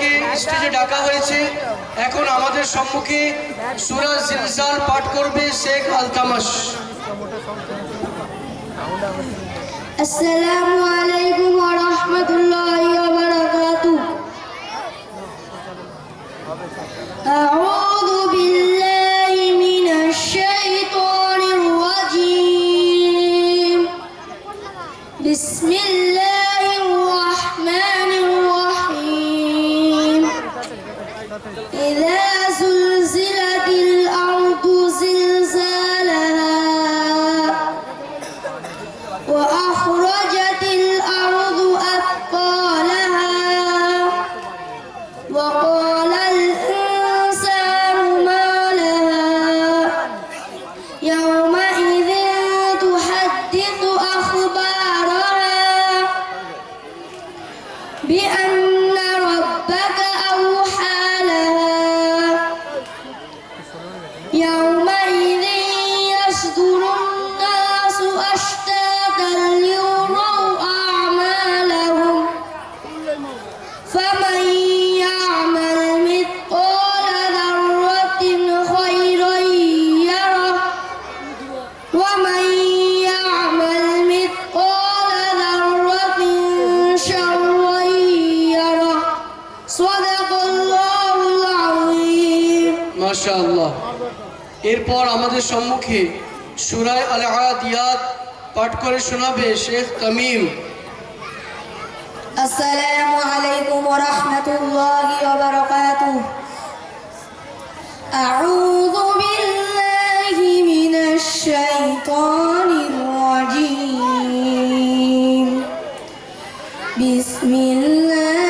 দলকে স্টেজে ডাকা হয়েছে। এখন আমাদের সম্মুখে সুরাজ জিলজাল পাঠ করবে শেখ আলতামাস। আসসালামু আলাইকুম ওয়া রাহমাতুল্লাহি ওয়া وأخرجت সম্মুখে সুরায় আল আদিয়াত পাঠ করে শোনাবে শেখ তামিম। আসসালামু আলাইকুম ওয়া রাহমাতুল্লাহি ওয়া বারাকাতুহু। আউযু বিল্লাহি মিনাশ শাইতানির রাজীম। বিসমিল্লাহ।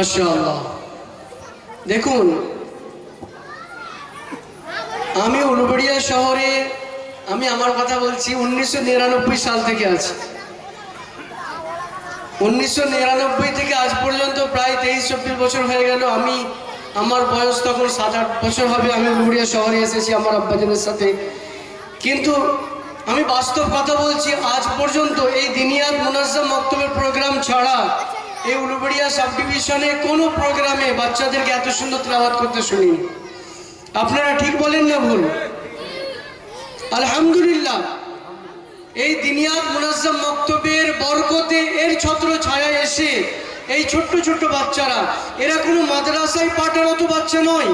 মাশা আল্লাহ দেখুন, আমি উলুবেড়িয়া শহরে, আমি আমার কথা বলছি, উনিশশো নিরানব্বই সাল থেকে আছি। উনিশশো নিরানব্বই থেকে আজ পর্যন্ত প্রায় তেইশ, চব্বিশ বছর হয়ে গেল, আমি আমার বয়স তখন সাত, আট বছর হবে, আমি উলুবেড়িয়া শহরে এসেছি আমার আব্বাজানের সাথে। কিন্তু আমি বাস্তব কথা বলছি, আজ পর্যন্ত এই দিনিয়াত মুনাজ্জাম মক্তবের প্রোগ্রাম ছাড়া এই উলুবেড়িয়া সাব ডিভিশনে কোনো প্রোগ্রামে বাচ্চাদেরকে এত সুন্দর তেলাওয়াত করতে শুনি আপনারা ঠিক বলেন না ভুল? আলহামদুলিল্লাহ, এই দিনিয়াত মুনাজ্জাম মক্তবের বরকতে এর ছত্র ছায়া এসে এই ছোট্ট ছোট্ট বাচ্চারা, এরা কোনো মাদ্রাসায় পাঠারত বাচ্চা নয়।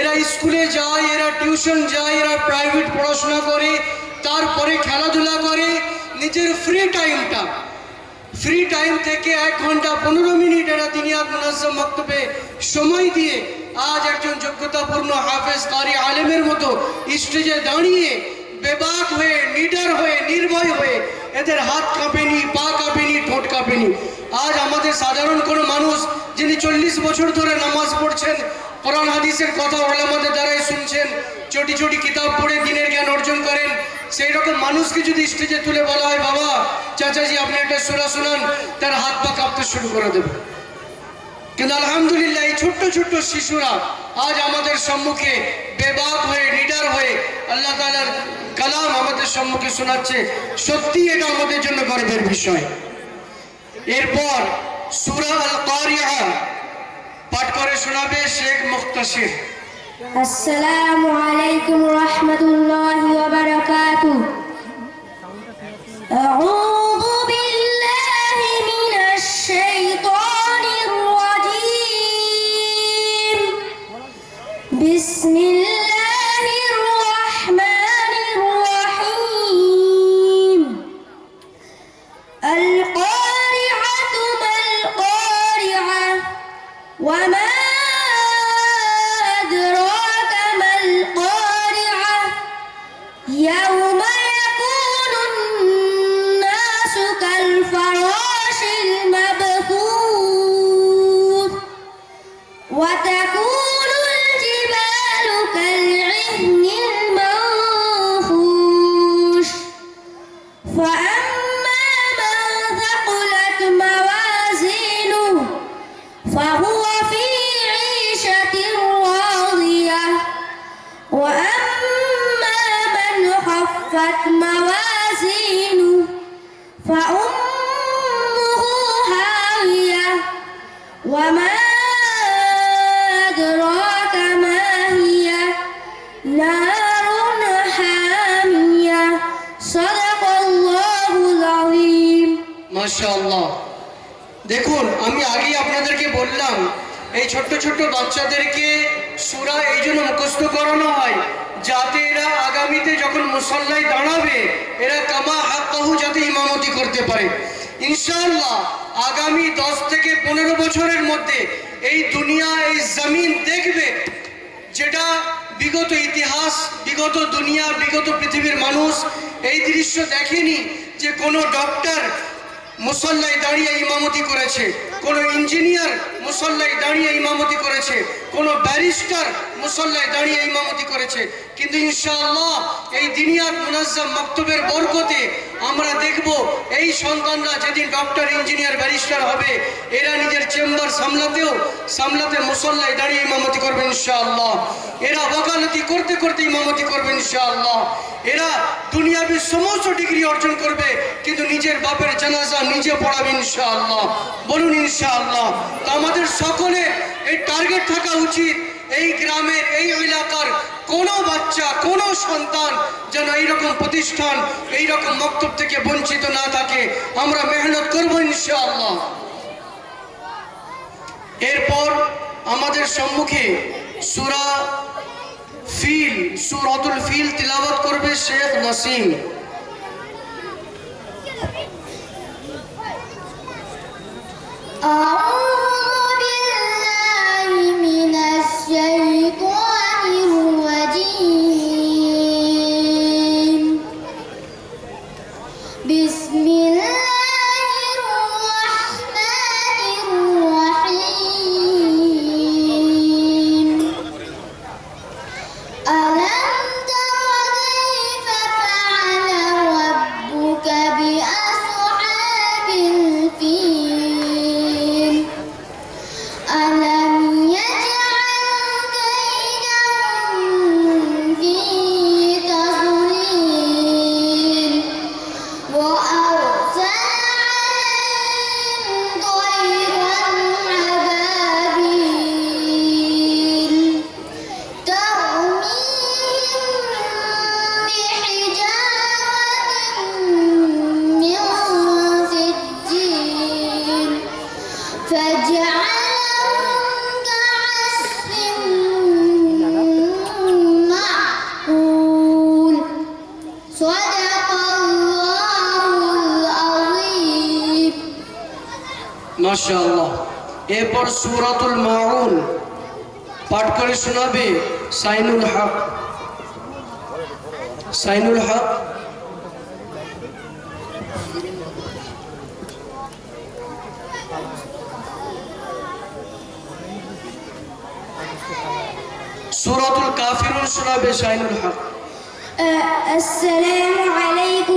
এরা স্কুলে যায়, এরা টিউশন যায়, এরা প্রাইভেট পড়াশোনা করে, তারপরে খেলাধুলা করে, নিজের ফ্রি টাইমটা ফ্রি টাইম থেকে এক ঘণ্টা পনেরো মিনিট এরা দিনিয়াত মুনাজ্জাম মক্তবে সময় দিয়ে আজ একজন যোগ্যতাপূর্ণ হাফেজ কারি আলেমের মতো স্টেজে দাঁড়িয়ে বেবাক হয়ে, নিডার হয়ে, নির্ভয় হয়ে এদের হাত কাঁপেনি, পা কাঁপেনি, ঠোঁট কাঁপেনি। আজ আমাদের সাধারণ কোনো মানুষ যিনি চল্লিশ বছর ধরে নামাজ পড়ছেন, কোরআন হাদিসের কথা ওলামাদের দ্বারাই শুনছেন, চটি চটি কিতাব পড়ে দিনের জ্ঞান অর্জন করেন সেই রকম মানুষকে যদি স্টেজে তুলে বলা হয়, বাবা, চাচাজি, আপনি একটা সুরা শুনান। তার হাত পা কাঁপতে শুরু করে দেবে। কিন্তু আলহামদুলিল্লাহ, এই ছোট্ট ছোট্ট শিশুরা আজ আমাদের সম্মুখে বেবাক হয়ে, নিডার হয়ে আল্লাহ তালার কালাম আমাদের সম্মুখে শোনাচ্ছে। সত্যি এটা আমাদের জন্য গর্বের বিষয়। এরপর সুরা আল কারিয়া পাঠ করে শোনাবে শেখ মুক্তাসির। আসসালামু আলাইকুম রহমতুল্লাহ فأمه هاوية وما أدراك ما هي نار حامية صدق الله العظيم মাশাআল্লাহ দেখুন আমি আগেই আপনাদেরকে বললাম এই ছোট্ট ছোট্ট বাচ্চাদেরকে সূরা এই জন্য মুখস্থ করানো হয় যাতে এরা আগামীতে যখন মুসল্লায় দাঁড়াবে, এরা কামা হাক্কাহু যাতে ইমামতি করতে পারে। ইনশাআল্লাহ আগামী দশ থেকে পনেরো বছরের মধ্যে এই দুনিয়া, এই জমিন দেখবে যেটা বিগত ইতিহাস, বিগত দুনিয়া, বিগত পৃথিবীর মানুষ এই দৃশ্য দেখেনি যে কোনো ডক্টর মুসল্লায় দাঁড়িয়ে ইমামতি করেছে, কোনো ইঞ্জিনিয়ার মুসল্লায় দাঁড়িয়ে ইমামতি করেছে কোনো ব্যারিস্টার মুসল্লায় দাঁড়িয়ে ইমামতি করেছে। কিন্তু ইনশাআল্লাহ এই দিনিয়াত মুনাজ্জাম মক্তবের বরকতে আমরা দেখব এই সন্তানরা যেদিন ডক্টর, ইঞ্জিনিয়ার, ব্যারিস্টার হবে, এরা নিজের চেম্বার সামলাতেও, সামলাতে মুসল্লায় দাঁড়িয়ে ইমামতি করবে ইনশাআল্লাহ। এরা ওকালতি করতে করতে ইমামতি করবে ইনশাআল্লাহ। এরা দুনিয়াবি সমস্ত ডিগ্রি অর্জন করবে, কিন্তু নিজের বাপের জানাজা নিজে পড়াবে ইনশাআল্লাহ। বলুন ইনশাআল্লাহ। তো আমাদের সকলে এই টার্গেট থাকা উচিত এই গ্রামের এই এলাকার কোনো বাচ্চা, কোনো সন্তান যেন এইরকম প্রতিষ্ঠান, এইরকম মক্তব থেকে বঞ্চিত না থাকে। আমরা মেহনত করব ইনশাআল্লাহ। এরপর আমাদের সম্মুখে সুরা ফিল সুরতুল ফিল তিলাবাত করবে শেখ নাসিম। Oh মাশাআল্লাহ। এরপর সুরাতুল মাউন। পাঠ করে শোনাবে সাইনুল হক। সাইনুল হক سورة الكافرون شنو بشاين الحق. أه، السلام عليكم